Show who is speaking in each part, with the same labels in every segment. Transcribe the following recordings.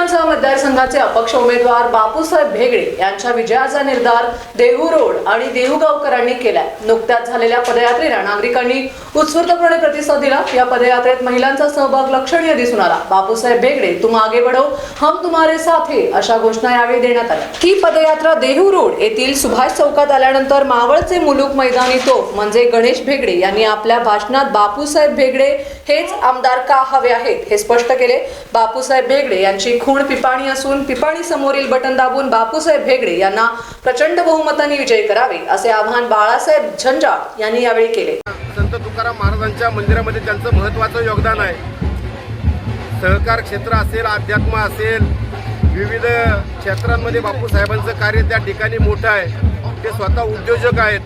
Speaker 1: विधानसभा मतदारसंघाचे अपक्ष उमेदवार बापूसाहेब भेगडे यांच्या विजयाचा निर्धार देहू रोड आणि देहूगावकरांनी केलाय. नुकत्याच झालेल्या पदयात्रेला नागरिकांनी उत्स्फूर्तपणे प्रतिसाद दिला. या पदयात्रेत महिलांचा सहभाग लक्षणीय दिसून आला. बापूसाहेब भेगडे तुम आगे बढो हम तुम्हारे साथ हे अशा घोषणा यावेळी देण्यात आल्या. ही पदयात्रा देहू रोड येथील सुभाष चौकात आल्यानंतर मावळचे मुलुक मैदानी तोफ म्हणजे गणेश भेगडे यांनी आपल्या भाषणात बापूसाहेब भेगडे हेच आमदार का हवे आहेत? हे स्पष्ट केले बापूसाहेब भेगडे यांची खूण पिपाणी असून पिपाणी समोरील बटन दाबून बापूसाहेब भेगडे यांना प्रचंड बहुमताने विजयी करावे असे आव्हान बाळासाहेब झंजाळ यांनी यावेळी केले.
Speaker 2: संत तुकाराम महाराजांच्या मंदिरामध्ये त्यांचं महत्त्वाचं योगदान आहे. सहकार क्षेत्र असेल अध्यात्म असेल विविध क्षेत्रांमध्ये बापूसाहेबांचं कार्य त्या ठिकाणी मोठं आहे. ते स्वतः उद्योजक आहेत.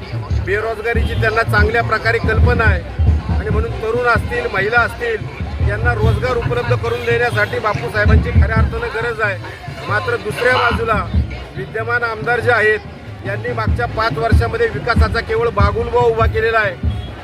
Speaker 2: बेरोजगारीची त्यांना चांगल्या प्रकारे कल्पना आहे. आणि म्हणून तरुण असतील महिला असतील यांना रोजगार उपलब्ध करून देण्यासाठी बापूसाहेबांची खऱ्या अर्थानं गरज आहे. मात्र दुसऱ्या बाजूला विद्यमान आमदार जे आहेत यांनी मागच्या पाच वर्षामध्ये विकासाचा केवळ बागुलबा उभा केलेला आहे.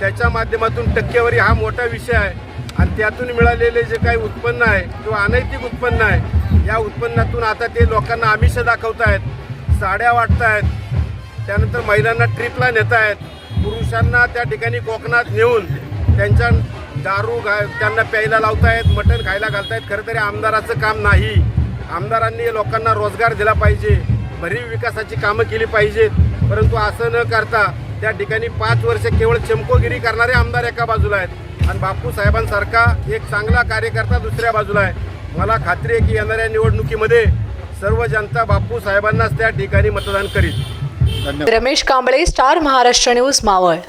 Speaker 2: त्याच्या माध्यमातून टक्केवारी हा मोठा विषय आहे. आणि त्यातून मिळालेले जे काही उत्पन्न आहे किंवा अनैतिक उत्पन्न आहे या उत्पन्नातून आता ते लोकांना आमिष दाखवत आहेत साड्या वाटत आहेत त्यानंतर महिलांना ट्रिपला नेत आहेत पुरुषांना त्या ठिकाणी कोकणात नेऊन त्यांच्या दारू घा त्यांना प्यायला लावतायत मटण खायला घालतायत खरं तरी आमदाराचं काम नाही. आमदारांनी लोकांना रोजगार दिला पाहिजे भरीव विकासाची कामं केली पाहिजेत. परंतु असं न करता त्या ठिकाणी पाच वर्ष केवळ चमकोगिरी करणारे आमदार एका बाजूला आहेत. आणि बापू साहेबांसारखा एक चांगला कार्यकर्ता दुसऱ्या बाजूला आहे. मला खात्री आहे की येणाऱ्या निवडणुकीमध्ये सर्व जनता बापू साहेबांनाच त्या ठिकाणी मतदान करील.
Speaker 1: Ramesh Kamble star Maharashtra news Maval.